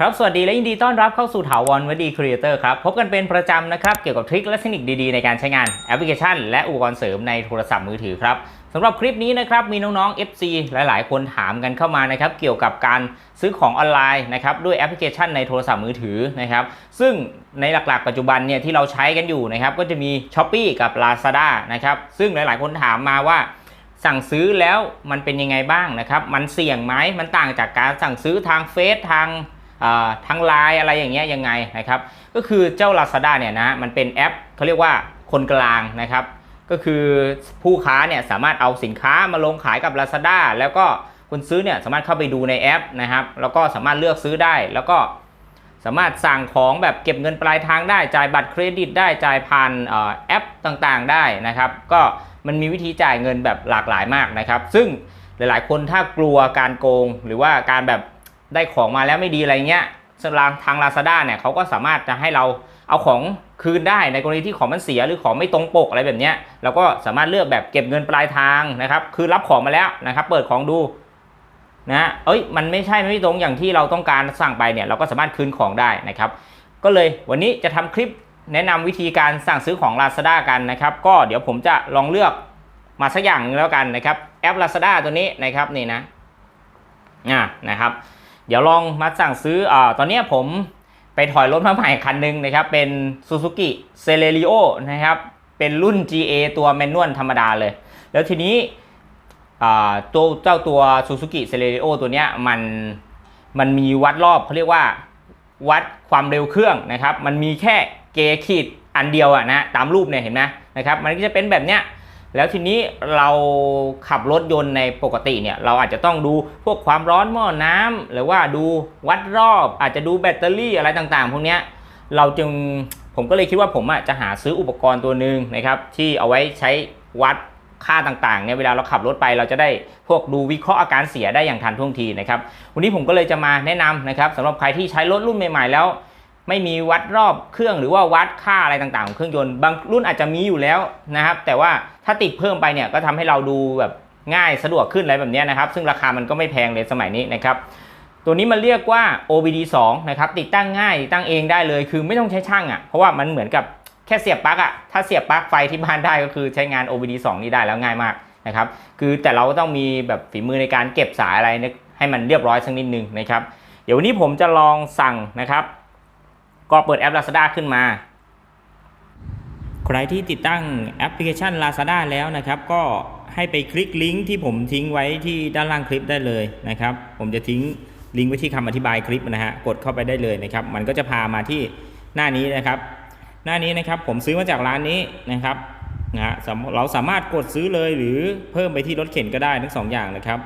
ครับ สวัสดีและยินดีต้อนรับเข้าสู่ถาวรวดีครีเอเตอร์ครับ พบกันเป็นประจำนะครับ เกี่ยวกับทริคและเทคนิคดีๆ ในการใช้งานแอปพลิเคชัน และอุปกรณ์เสริมในโทรศัพท์มือถือครับสำหรับคลิปนี้นะครับมีน้องๆ FC หลายๆ คนถามกันเข้ามานะครับเกี่ยวกับการซื้อของออนไลน์นะครับด้วยแอปพลิเคชันในโทรศัพท์มือถือนะครับซึ่งในหลักๆ ปัจจุบันเนี่ยที่เราใช้กันอยู่นะครับก็จะมี s h อ p e e กับ Lazada นะครับซึ่งหลายๆ คนถามมาว่าสั่งซื้อแล้วมันเป็นยังไงบ้างนะครับมันเสี่ยงไหมมันต่างจากการสั่งซื้อทางเฟซทาง ทางไลน์อะไรอย่างเงี้ยยังไงนะครับก็คือเจ้า Lazada เนี่ยนะมันเป็นแอปเขาเรียกว่าคนกลางนะครับก็คือผู้ค้าเนี่ยสามารถเอาสินค้ามาลงขายกับ Lazada แล้วก็คนซื้อเนี่ยสามารถเข้าไปดูในแอปนะครับแล้วก็สามารถเลือกซื้อได้ แล้วก็สามารถสั่งของแบบเก็บเงินปลายทางได้ จ่ายบัตรเครดิตได้จ่ายผ่านอแอปต่างๆได้นะครับก็มันมีวิธีจ่ายเงินแบบหลากหลายมากนะครับ ซึ่งหลายๆ คนถ้ากลัวการโกงหรือว่าการแบบ ได้ของมาแล้วไม่ดีอะไรเงี้ยสำหรับทาง Lazada เนี่ยเขาก็สามารถจะให้เราเอาของคืนได้ในกรณีที่ของมันเสียหรือของไม่ตรงปกอะไรแบบเนี้ยเราก็สามารถเลือกแบบเก็บเงินปลายทางนะครับ คือรับของมาแล้วนะครับ เปิดของดูนะเอ้ยมันไม่ใช่ไม่ตรงอย่างที่เราต้องการสั่งไปเนี่ยเราก็สามารถคืนของได้นะครับ ก็เลยวันนี้จะทำคลิปแนะนำวิธีการสั่งซื้อของ Lazada กันนะครับ ก็เดี๋ยวผมจะลองเลือกมาสักอย่างหนึงแล้วกันนะครับแอป Lazada ตัวนี้นะครับนี่นะอ่านะครับ เดี๋ยวลองมาสั่งซื้ออ่าตอนนี้ผมไปถอยรถมาใหม่คันหนึงนะครับ เป็น Suzuki Celerio นะครับ เป็นรุ่น GA ตัวแมนนวลธรรมดาเลย แล้วทีนี้ตัวเจ้าตัว Suzuki Celerio ตัวเนี้ยมันมันมีวัดรอบเขาเรียกว่าวัดความเร็วเครื่องนะครับ มันมีแค่เกร์ขีดอันเดียวอะนะตามรูปเนี่ยเห็นไหมนะครับ มันก็จะเป็นแบบเนี้ย แล้วทีนี้เราขับรถยนต์ในปกติเนี่ยเราอาจจะต้องดูพวกความร้อนหม้อน้ำหรือว่าดูวัดรอบอาจจะดูแบตเตอรี่อะไรต่างๆ พวกเนี้ยเราจึงผมก็เลยคิดว่าผมอะจะหาซื้ออุปกรณ์ตัวหนึ่งนะครับที่เอาไว้ใช้วัดค่าต่างๆเนี่ยเวลาเราขับรถไปเราจะได้พวกดูวิเคราะห์อาการเสียได้อย่างทันท่วงทีนะครับวันนี้ผมก็เลยจะมาแนะนำนะครับสำหรับใครที่ใช้รถรุ่นใหม่ๆแล้ว ไม่มีวัดรอบเครื่องหรือว่าวัดค่าอะไรต่างๆของเครื่องยนต์บางรุ่นอาจจะมีอยู่แล้วนะครับ แต่ว่าถ้าติดเพิ่มไปเนี่ยก็ทำให้เราดูแบบง่ายสะดวกขึ้นอะไรแบบนี้นะครับ ซึ่งราคามันก็ไม่แพงเลยสมัยนี้นะครับ ตัวนี้มันเรียกว่า OBD 2นะครับติดตั้งง่ายติดตั้งเองได้เลยคือไม่ต้องใช้ช่างอะ่ะเพราะว่ามันเหมือนกับแค่เสียบปลั๊กอะ่ะถ้าเสียบปลั๊กไฟที่บ้านได้ก็คือใช้งาน OBD 2นี้ได้แล้วง่ายมากนะครับคือแต่เราก็ต้องมีแบบฝีมือในการเก็บสายอะไรให้มันเรียบร้อยสักนิดนึงนะครับเดี๋ยววันนี้ผมจะลองสั่งนะครับ ก็เปิดแอป Lazada ขึ้นมา ใครที่ติดตั้งแอปพลิเคชัน Lazada แล้วนะครับ ก็ให้ไปคลิกลิงก์ที่ผมทิ้งไว้ที่ด้านล่างคลิปได้เลยนะครับ ผมจะทิ้งลิงก์ไว้ที่คำอธิบายคลิปนะฮะ กดเข้าไปได้เลยนะครับ มันก็จะพามาที่หน้านี้นะครับ หน้านี้นะครับผมซื้อมาจากร้านนี้นะครับนะฮะเราสามารถกดซื้อเลยหรือเพิ่มไปที่รถเข็นก็ได้ทั้งสองอย่างนะครับ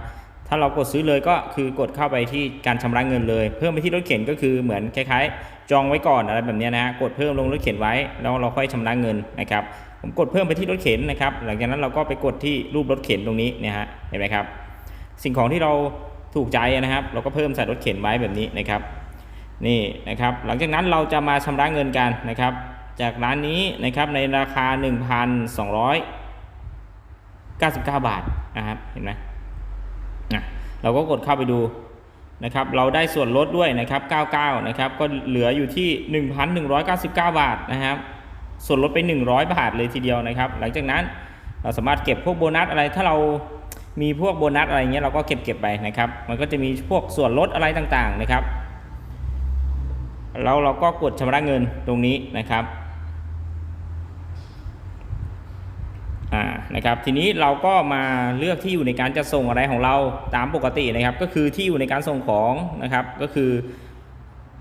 ถ้าเรากดซื้อเลยก็คือกดเข้าไปที่การชำระเงินเลย เพิ่มไปที่รถเข็นก็คือเหมือนคล้ายๆ จองไว้ก่อนอะไรแบบนี้นะฮะกดเพิ่มลงรถเข็นไว้แล้วเราค่อยชำระเงินนะครับผมกดเพิ่มไปที่รถเข็นนะครับ หลังจากนั้นเราก็ไปกดที่รูปรถเข็นตรงนี้เนี่ยฮะเห็นไหมครับ สิ่งของที่เราถูกใจนะครับ เราก็เพิ่มใส่รถเข็นไว้แบบนี้นะครับ นี่นะครับ หลังจากนั้นเราจะมาชำระเงินกันนะครับ จากร้านนี้นะครับในราคา 1,299 บาทนะครับเห็นไหม นะเราก็กดเข้าไปดูนะครับเราได้ส่วนลดด้วยนะครับ 99 นะครับ ก็เหลืออยู่ที่ 1,199 บาทนะครับ ส่วนลดไป 100 บาทเลยทีเดียวนะครับ หลังจากนั้นเราสามารถเก็บพวกโบนัสอะไร ถ้าเรามีพวกโบนัสอะไรเงี้ยเราก็เก็บเก็บไปนะครับ มันก็จะมีพวกส่วนลดอะไรต่างๆนะครับ แล้วเราก็กดชำระเงินตรงนี้นะครับ อ่านะครับทีนี้เราก็มาเลือกที่อยู่ในการจะส่งอะไรของเราตามปกตินะครับ ก็คือที่อยู่ในการส่งของนะครับก็คือ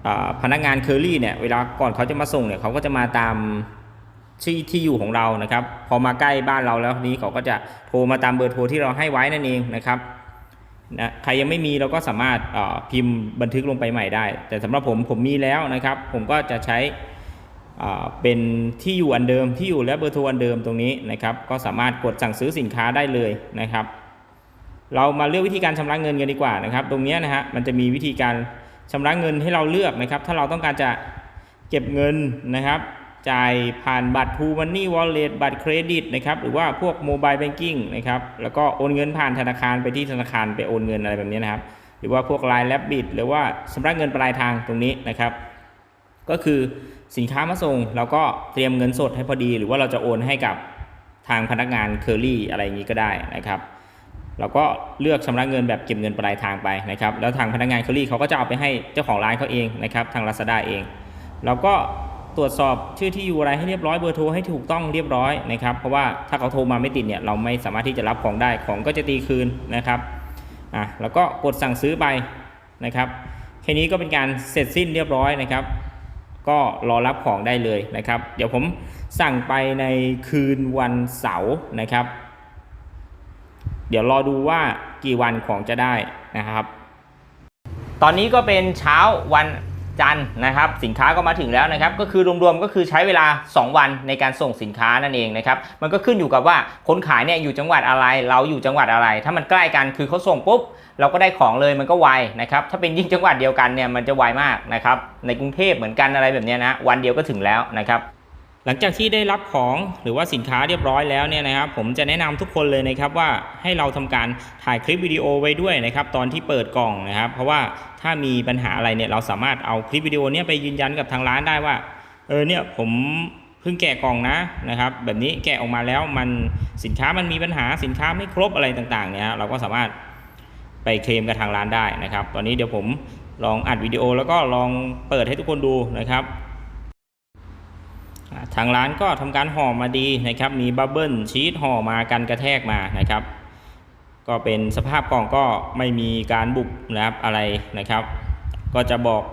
อพนักงานเคอรี่เนี่ยเวลาก่อนเขาจะมาส่งเนี่ยเขาก็จะมาตามที่ที่อยู่ของเรานะครับ พอมาใกล้บ้านเราแล้วนี้เขาก็จะโทรมาตามเบอร์โทรที่เราให้ไว้นั่นเองนะครับนะใครยังไม่มีเราก็สามารถพิมพ์บันทึกลงไปใหม่ได้ แต่สำหรับผมผมมีแล้วนะครับ ผมก็จะใช้ เป็นที่อยู่อันเดิมที่อยู่และเบอร์โทรอันเดิมตรงนี้นะครับ ก็สามารถกดสั่งซื้อสินค้าได้เลยนะครับ เรามาเลือกวิธีการชำระเงินกันดีกว่านะครับ ตรงนี้นะฮะมันจะมีวิธีการชำระเงินให้เราเลือกนะครับ ถ้าเราต้องการจะเก็บเงินนะครับ จ่ายผ่านบัตร True Money Wallet บัตรเครดิตนะครับ หรือว่าพวก Mobile Banking นะครับ แล้วก็โอนเงินผ่านธนาคารไปที่ธนาคารไปโอนเงินอะไรแบบนี้นะครับ หรือว่าพวก Line แลบบิดหรือว่าชำระเงินปลายทางตรงนี้นะครับ ก็คือ สินค้ามาส่งเราก็เตรียมเงินสดให้พอดี หรือว่าเราจะโอนให้กับทางพนักงานเคอรี่อะไรอย่างนี้ก็ได้นะครับ เราก็เลือกชำระเงินแบบเก็บเงินปลายทางไปนะครับ แล้วทางพนักงานเคอรี่เขาก็จะเอาไปให้เจ้าของร้านเขาเองนะครับ ทาง Lazada เอง เราก็ตรวจสอบชื่อที่อยู่อะไรให้เรียบร้อยเบอร์โทรให้ถูกต้องเรียบร้อยนะครับ เพราะว่าถ้าเขาโทรมาไม่ติดเนี่ยเราไม่สามารถที่จะรับของได้ของก็จะตีคืนนะครับอะแล้วก็กดสั่งซื้อไปนะครับแค่นี้ก็เป็นการเสร็จสิ้นเรียบร้อยนะครับ ก็รอรับของได้เลยนะครับ เดี๋ยวผมสั่งไปในคืนวันเสาร์นะครับ เดี๋ยวรอดูว่ากี่วันของจะได้นะครับ ตอนนี้ก็เป็นเช้าวัน จันนะครับสินค้าก็มาถึงแล้วนะครับก็คือรวมๆก็คือใช้เวลา 2 วันในการส่งสินค้านั่นเองนะครับมันก็ขึ้นอยู่กับว่าคนขายเนี่ยอยู่จังหวัดอะไร เราอยู่จังหวัดอะไร ถ้ามันใกล้กันคือเขาส่งปุ๊บเราก็ได้ของเลยมันก็ไวนะครับถ้าเป็นยิ่งจังหวัดเดียวกันเนี่ยมันจะไวมากนะครับในกรุงเทพเหมือนกันอะไรแบบนี้นะวันเดียวก็ถึงแล้วนะครับ หลังจากที่ได้รับของหรือว่าสินค้าเรียบร้อยแล้วเนี่ยนะครับ ผมจะแนะนำทุกคนเลยนะครับว่าให้เราทำการถ่ายคลิปวิดีโอไว้ด้วยนะครับ ตอนที่เปิดกล่องนะครับ เพราะว่าถ้ามีปัญหาอะไรเนี่ยเราสามารถเอาคลิปวิดีโอเนี้ไปยืนยันกับทางร้านได้ว่าเออเนี่ยผมเพิ่งแกะกล่องนะนะครับ แบบนี้แกะออกมาแล้วมันสินค้ามันมีปัญหาสินค้าไม่ครบอะไรต่างๆเนี่ยเราก็สามารถไปเคลมกับทางร้านได้นะครับ ตอนนี้เดี๋ยวผมลองอัดวิดีโอแล้วก็ลองเปิดให้ทุกคนดูนะครับ ทางร้านก็ทำการห่อมาดีนะครับ มีบับเบิลชีสห่อมากันกระแทกมานะครับ ก็เป็นสภาพกล่องก็ไม่มีการบุบนะครับอะไรนะครับ ก็จะบอก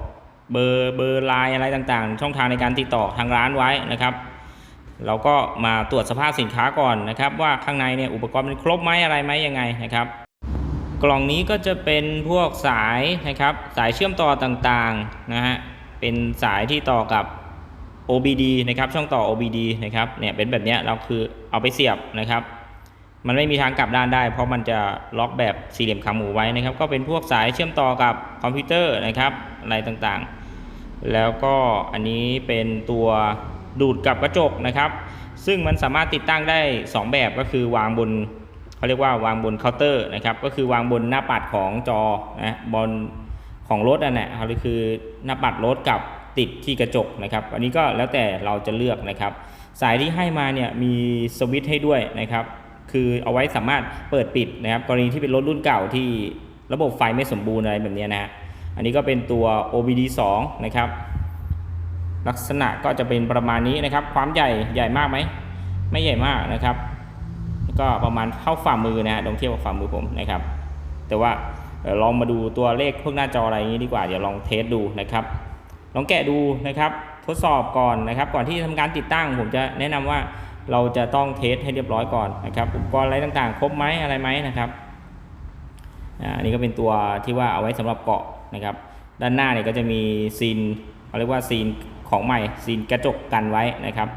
เบอร์เบอร์ไลน์อะไรต่างๆ ช่องทางในการติดต่อทางร้านไว้นะครับ เราก็มาตรวจสภาพสินค้าก่อนนะครับ ว่าข้างในเนี่ยอุปกรณ์มันครบไหมอะไรไหมยังไงนะครับ กล่องนี้ก็จะเป็นพวกสายนะครับ สายเชื่อมต่อต่างๆนะฮะเป็นสายที่ต่อกับ OBD นะครับช่องต่อ OBD นะครับเนี่ยเป็นแบบนี้เราคือเอาไปเสียบนะครับ มันไม่มีทางกลับด้านได้ เพราะมันจะล็อกแบบสี่เหลี่ยมขาหมูไว้นะครับ ก็เป็นพวกสายเชื่อมต่อกับคอมพิวเตอร์นะครับอะไรต่างๆ แล้วก็อันนี้เป็นตัวดูดกับกระจกนะครับ ซึ่งมันสามารถติดตั้งได้ 2 แบบก็คือวางบนเขาเรียกว่าวางบนเคาน์เตอร์นะครับก็คือวางบนหน้าปัดของจอนะบนของรถอันนี้นคือหน้าปัดรถกับ ติดที่กระจกนะครับ อันนี้ก็แล้วแต่เราจะเลือกนะครับ สายที่ให้มาเนี่ยมีสวิตช์ให้ด้วยนะครับ คือเอาไว้สามารถเปิดปิดนะครับ กรณีที่เป็นรถรุ่นเก่าที่ระบบไฟไม่สมบูรณ์อะไรแบบนี้นะฮะ อันนี้ก็เป็นตัว OBD 2นะครับ ลักษณะก็จะเป็นประมาณนี้นะครับ ความใหญ่ใหญ่มากไหม ไม่ใหญ่มากนะครับ ก็ประมาณเท่าฝ่ามือนะฮะลองเทียบกับฝ่ามือผมนะครับ แต่ว่าลองมาดูตัวเลขพวกหน้าจออะไรอย่างนี้ดีกว่า เดี๋ยวลองเทสดูนะครับ ลองแกะดูนะครับ ทดสอบก่อนนะครับ ก่อนที่จะทำการติดตั้ง ผมจะแนะนำว่าเราจะต้องเทสให้เรียบร้อยก่อนนะครับอุปกรณ์อะไรต่างๆ ครบไหมอะไรไหมนะครับอันนี้ก็เป็นตัวที่ว่าเอาไว้สำหรับเกาะนะครับ ด้านหน้าเนี่ยก็จะมีซีนเขาเรียกว่าซีนของใหม่ซีนกระจกกันไว้นะครับ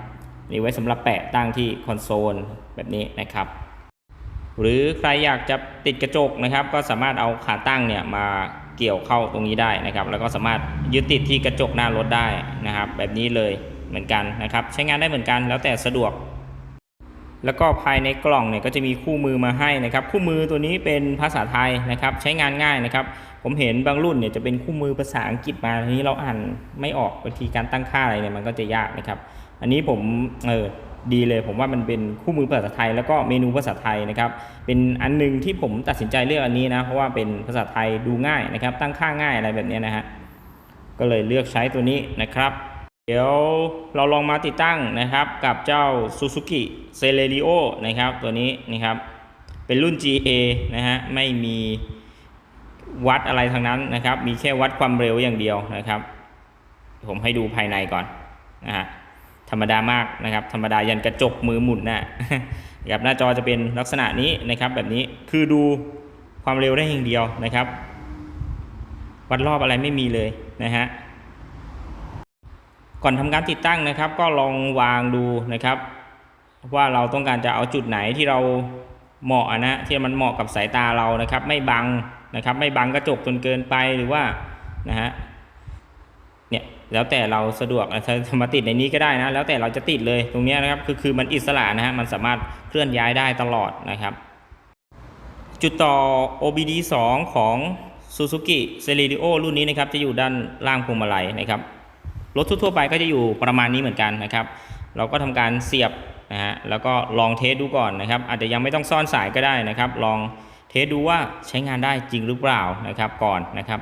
นี่ไว้สำหรับแปะตั้งที่คอนโซลแบบนี้นะครับ หรือใครอยากจะติดกระจกนะครับ ก็สามารถเอาขาตั้งเนี่ยมา เกี่ยวเข้าตรงนี้ได้นะครับ แล้วก็สามารถยึดติดที่กระจกหน้ารถได้นะครับ แบบนี้เลยเหมือนกันนะครับ ใช้งานได้เหมือนกันแล้วแต่สะดวก แล้วก็ภายในกล่องเนี่ยก็จะมีคู่มือมาให้นะครับ คู่มือตัวนี้เป็นภาษาไทยนะครับ ใช้งานง่ายนะครับ ผมเห็นบางรุ่นเนี่ยจะเป็นคู่มือภาษาอังกฤษมาทีนี้เราอ่านไม่ออกบางทีการตั้งค่าอะไรเนี่ยมันก็จะยากนะครับ อันนี้ผมเออ ดีเลย ผมว่ามันเป็นคู่มือภาษาไทย แล้วก็เมนูภาษาไทยนะครับ เป็นอันหนึงที่ผมตัดสินใจเลือกอันนี้นะ เพราะว่าเป็นภาษาไทยดูง่ายนะครับ ตั้งค่าง่ายอะไรแบบนี้นะฮะ ก็เลยเลือกใช้ตัวนี้นะครับ เดี๋ยวเราลองมาติดตั้งนะครับ กับเจ้า Suzuki Celerio นะครับ ตัวนี้นะครับ เป็นรุ่น GA นะฮะ ไม่มีวัดอะไรทั้งนั้นนะครับ มีแค่วัดความเร็วอย่างเดียวนะครับ ผมให้ดูภายในก่อนนะฮะ ธรรมดามากนะครับ ธรรมดายันกระจกมือหมุนนะครับหน้าจอจะเป็นลักษณะนี้นะครับ แบบนี้คือดูความเร็วได้อย่างเดียวนะครับ วัดรอบอะไรไม่มีเลยนะฮะก่อนทำการติดตั้งนะครับ ก็ลองวางดูนะครับ ว่าเราต้องการจะเอาจุดไหนที่เราเหมาะนะที่มันเหมาะกับสายตาเรานะครับ ไม่บังนะครับ ไม่บังกระจกจนเกินไปหรือว่านะฮะ แล้วแต่เราสะดวกนะจะมาติดในนี้ก็ได้นะ แล้วแต่เราจะติดเลยตรงนี้นะครับคือคือมันอิสระนะฮะมันสามารถเคลื่อนย้ายได้ตลอดนะครับ จุดต่อ OBD 2 ของ Suzuki c e l e r i o รุ่นนี้นะครับจะอยู่ด้านล่างพวงมาลัยนะครับรถทั่วๆไปก็จะอยู่ประมาณนี้เหมือนกันนะครับ เราก็ทำการเสียบนะฮะแล้วก็ลองเทสดูก่อนนะครับ อาจจะยังไม่ต้องซ่อนสายก็ได้นะครับ ลองเทสดูว่าใช้งานได้จริงหรือเปล่านะครับก่อนนะครับ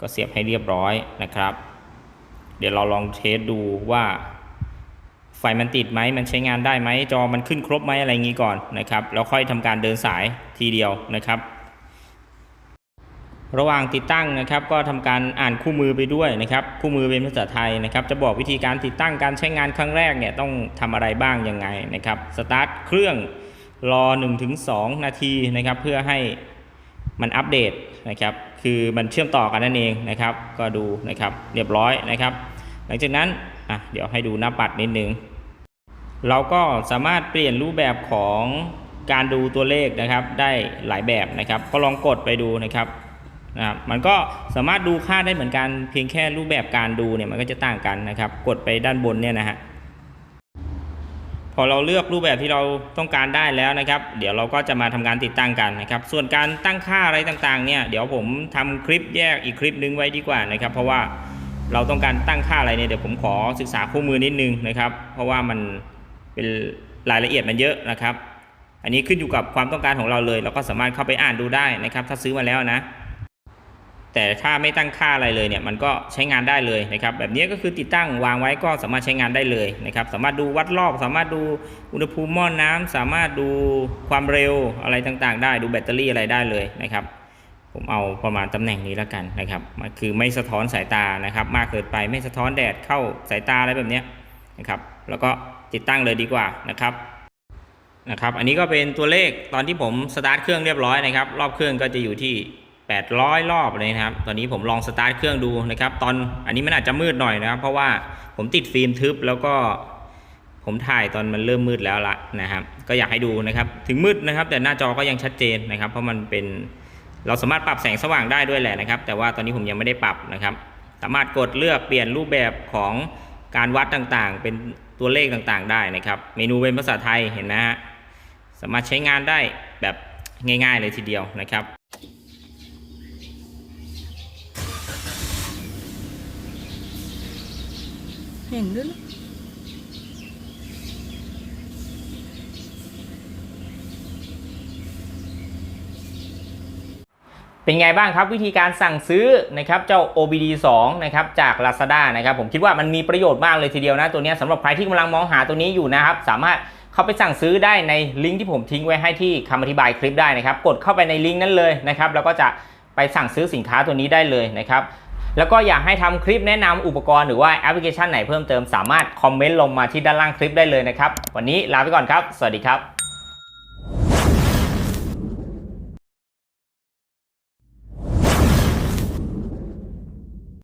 ก็เสียบให้เรียบร้อยนะครับ เดี๋ยวเราลองเทสดูว่าไฟมันติดไหมมันใช้งานได้ไหมจอมันขึ้นครบไหมอะไรอย่างนี้ก่อนนะครับแล้วค่อยทำการเดินสายทีเดียวนะครับ ระหว่างติดตั้งนะครับก็ทำการอ่านคู่มือไปด้วยนะครับคู่มือเป็นภาษาไทยนะครับ จะบอกวิธีการติดตั้งการใช้งานครั้งแรกเนี่ยต้องทำอะไรบ้างยังไงนะครับสตาร์ทเครื่องรอ 1-2 นาทีนะครับเพื่อให้มันอัปเดตนะครับคือมันเชื่อมต่อกันนั่นเองนะครับ ก็ดูนะครับเรียบร้อยนะครับ หลังจากนั้นอะเดี๋ยวให้ดูหน้าปัดนิดนึง เราก็สามารถเปลี่ยนรูปแบบของการดูตัวเลขนะครับได้หลายแบบนะครับ ก็ลองกดไปดูนะครับนะครับมันก็สามารถดูค่าได้เหมือนกันเพียงแค่รูปแบบการดูเนี่ยมันก็จะต่างกันนะครับ กดไปด้านบนเนี่ยนะฮะพอเราเลือกรูปแบบที่เราต้องการได้แล้วนะครับ เดี๋ยวเราก็จะมาทำการติดตั้งกันนะครับ ส่วนการตั้งค่าอะไรต่างๆเนี่ยเดี๋ยวผมทำคลิปแยกอีกคลิปนึงไว้ดีกว่านะครับ เพราะว่า เราต้องการตั้งค่าอะไรเนี่ยเดี๋ยวผมขอศึกษาคู่มือนิดนึงนะครับ เพราะว่ามันเป็นรายละเอียดมันเยอะนะครับ อันนี้ขึ้นอยู่กับความต้องการของเราเลย เราก็สามารถเข้าไปอ่านดูได้นะครับ ถ้าซื้อมาแล้วนะ แต่ถ้าไม่ตั้งค่าอะไรเลยเนี่ยมันก็ใช้งานได้เลยนะครับ แบบนี้ก็คือติดตั้งวางไว้ก็สามารถใช้งานได้เลยนะครับ สามารถดูวัดรอบ สามารถดูอุณหภูมิหม้อนน้ำสามารถดูความเร็วอะไรต่างๆ ได้ดูแบตเตอรี่อะไรได้เลยนะครับ ผมเอาประมาณตำแหน่งนี้แล้วกันนะครับคือไม่สะท้อนสายตานะครับ มากเกินไปไม่สะท้อนแดดเข้าสายตาอะไรแบบนี้นะครับ แล้วก็ติดตั้งเลยดีกว่านะครับนะครับ อันนี้ก็เป็นตัวเลขตอนที่ผมสตาร์ทเครื่องเรียบร้อยนะครับ รอบเครื่องก็จะอยู่ที่ 800 รอบเลยนะครับ ตอนนี้ผมลองสตาร์ทเครื่องดูนะครับ ตอนอันนี้มันอาจจะมืดหน่อยนะครับ เพราะว่าผมติดฟิล์มทึบแล้วก็ผมถ่ายตอนมันเริ่มมืดแล้วละนะครับ ก็อยากให้ดูนะครับ ถึงมืดนะครับ แต่หน้าจอก็ยังชัดเจนนะครับ เพราะมันเป็น เราสามารถปรับแสงสว่างได้ด้วยแหละนะครับ แต่ว่าตอนนี้ผมยังไม่ได้ปรับนะครับ สามารถกดเลือกเปลี่ยนรูปแบบของการวัดต่างๆ เป็นตัวเลขต่างๆ ได้นะครับ เมนูเป็นภาษาไทยเห็นไหมฮะสามารถใช้งานได้แบบง่าย ๆ เลยทีเดียวนะครับเห็นด้วย เป็นไงบ้างครับวิธีการสั่งซื้อนะครับเจ้า OBD 2นะครับจาก Lazada นะครับผมคิดว่ามันมีประโยชน์มากเลยทีเดียวนะตัวนี้สำหรับใครที่กำลังมองหาตัวนี้อยู่นะครับสามารถเข้าไปสั่งซื้อได้ในลิงก์ที่ผมทิ้งไว้ให้ที่คำอธิบายคลิปได้นะครับกดเข้าไปในลิงก์นั้นเลยนะครับแล้วก็จะไปสั่งซื้อสินค้าตัวนี้ได้เลยนะครับแล้วก็อยากให้ทำคลิปแนะนำอุปกรณ์หรือว่าแอปพลิเคชันไหนเพิ่มเติมสามารถคอมเมนต์ลงมาที่ด้านล่างคลิปได้เลยนะครับวันนี้ลาไปก่อนครับ สวัสดีครับ